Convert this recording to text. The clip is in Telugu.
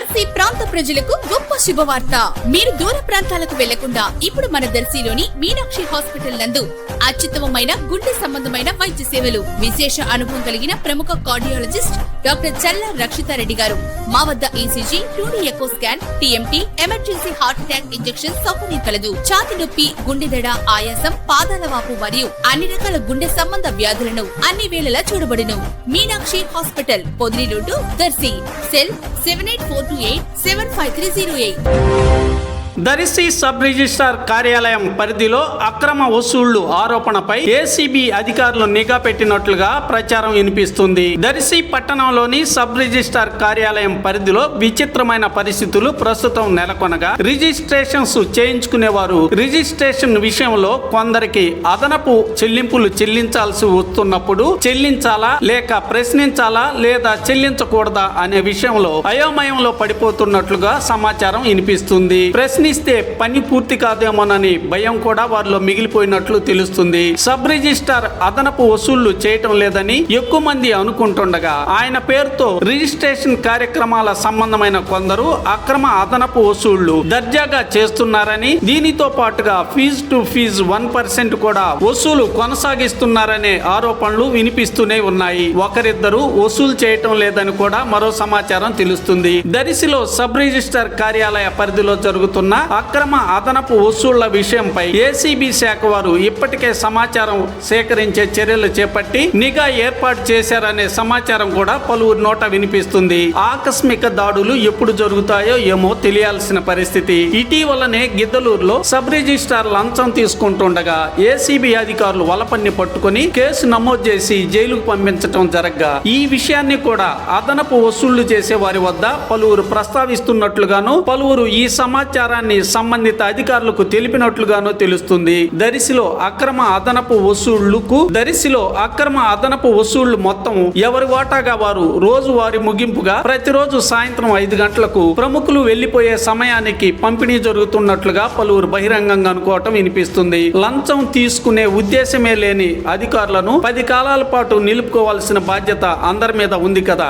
దర్శి ప్రాంత ప్రజలకు గొప్ప శుభవార్త. మీరు దూర ప్రాంతాలకు వెళ్ళకుండా ఇప్పుడు మన దర్శిలోని మీనాక్షి హాస్పిటల్ నందు అత్యుత్తమమైన గుండె సంబంధమైన వైద్య సేవలు విశేష అనుభవం కలిగిన ప్రముఖ కార్డియాలజిస్ట్ డాక్టర్ చల్ల రక్షితారెడ్డి గారు. మా వద్ద ECG two D echo scan TMT emergency heart attack injection సౌకర్యం కలదు. ఛాతి నొప్పి గుండెదడ ఆయాసం పాదాల వాపు మరియు అన్ని రకాల గుండె సంబంధ వ్యాధులను అన్ని వేళలా చూడబడును. Meenakshi hospital Podili road Darsi. Cell seven eight four two eight seven five three zero eight Darsi sub registrar కార్యాలయం పరిధిలో అక్రమ వసూళ్ళు ఆరోపణపై ఏసీబీ అధికారులు నిఘా పెట్టినట్లుగా ప్రచారం వినిపిస్తుంది. దరిసి పట్టణంలోని సబ్ రిజిస్ట్రార్ కార్యాలయం పరిధిలో విచిత్రమైన పరిస్థితులు ప్రస్తుతం నెలకొనగా రిజిస్ట్రేషన్స్ చేయించుకునేవారు. రిజిస్ట్రేషన్ విషయంలో కొందరికి అదనపు చెల్లింపులు చెల్లించాల్సి వస్తున్నప్పుడు చెల్లించాలా లేక ప్రశ్నించాలా లేదా చెల్లించకూడదా అనే విషయంలో అయోమయంలో పడిపోతున్నట్లుగా సమాచారం వినిపిస్తుంది. ప్రశ్నిస్తే పని పూర్తి కాదేమోనని భయం కూడా వారిలో మిగిలిపోయినట్లు తెలుస్తుంది. సబ్ రిజిస్టార్ అదనపు వసూళ్ళు చేయటం లేదని ఎక్కువ మంది అనుకుంటుండగా ఆయన పేరుతో రిజిస్ట్రేషన్ కార్యక్రమాల సంబంధమైన కొందరు అక్రమ అదనపు వసూళ్ళు దర్జాగా చేస్తున్నారని దీనితో పాటుగా fees to fees one percent కూడా వసూలు కొనసాగిస్తున్నారనే ఆరోపణలు వినిపిస్తూనే ఉన్నాయి. ఒకరిద్దరు వసూలు చేయటం లేదని కూడా మరో సమాచారం తెలుస్తుంది. దరిసిలో సబ్ రిజిస్టర్ కార్యాలయ పరిధిలో జరుగుతున్న అక్రమ అదనపు వసూళ్ళ విషయంపై ఏసీబీ శాఖ వారు ఇప్పటికే సమాచారం సేకరించే చర్యలు చేపట్టి నిఘా ఏర్పాటు చేశారనే సమాచారం కూడా పలువురు నోట వినిపిస్తుంది. ఆకస్మిక దాడులు ఎప్పుడు జరుగుతాయో ఏమో తెలియాల్సిన పరిస్థితి. ఇటీవలనే గిద్దలూరులో సబ్ రిజిస్ట్రార్ లంచం తీసుకుంటుండగా ఏసీబీ అధికారులు వలపన్ని పట్టుకొని కేసు నమోదు చేసి జైలుకు పంపించటం జరగ్గా. ఈ విషయాన్ని కూడా అదనపు వసూళ్ళు చేసే వారి వద్ద పలువురు ప్రస్తావిస్తున్నట్లుగాను పలువురు ఈ సమాచారాన్ని సంబంధిత అధికారులకు తెలిపినట్లుగాను తెలుస్తుంది. దరిసిలో అక్రమ అదనపు వసూళ్ళకు దరిసిలో అక్రమ అదనపు వసూళ్ళు మొత్తం ఎవరి వాటాగా వారు రోజు వారి ముగింపుగా ప్రతిరోజు సాయంత్రం ఐదు గంటలకు ప్రముఖులు వెళ్ళిపోయే సమయానికి పంపిణీ జరుగుతున్నట్లుగా పలువురు బహిరంగంగా అనుకోవటం వినిపిస్తుంది. లంచం తీసుకునే ఉద్దేశమే లేని అధికారులను పది కాలాల పాటు నిలుపుకోవాల్సిన బాధ్యత అందరి మీద ఉంది కదా.